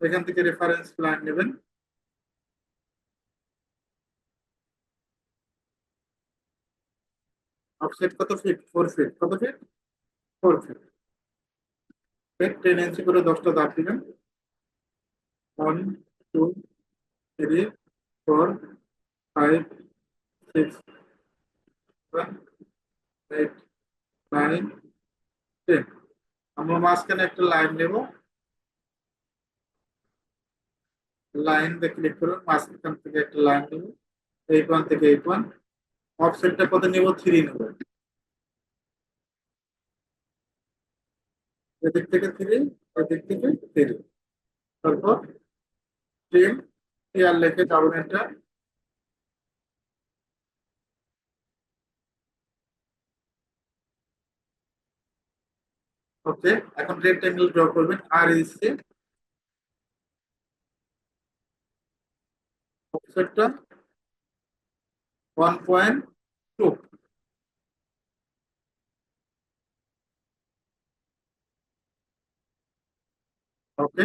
এখান থেকে reference line নেবেন। অফসেট কত ফিট ফোর ফিট কত feet four feet ten inch করে দশটা দাগ দিবেন। One two three four five six seven eight nine ten আমরা মাঝখানে একটা লাইন নেব। লাইন দিয়ে ক্লিক করুন, মাঝখান থেকে একটা লাইন নেব এইট ওয়ান থেকে এইট ওয়ান অফসেটটা কত নেব থ্রি নেব। এদিক থেকে থ্রি এদিক থেকে থ্রি তারপর ট্রিম ইয়ার লেখে ডাবল এন্টার ওকে এখন রেক্টেঙ্গেল ড্র করবেন আর এসে অফসেটটা ওয়ান পয়েন্ট টু ওকে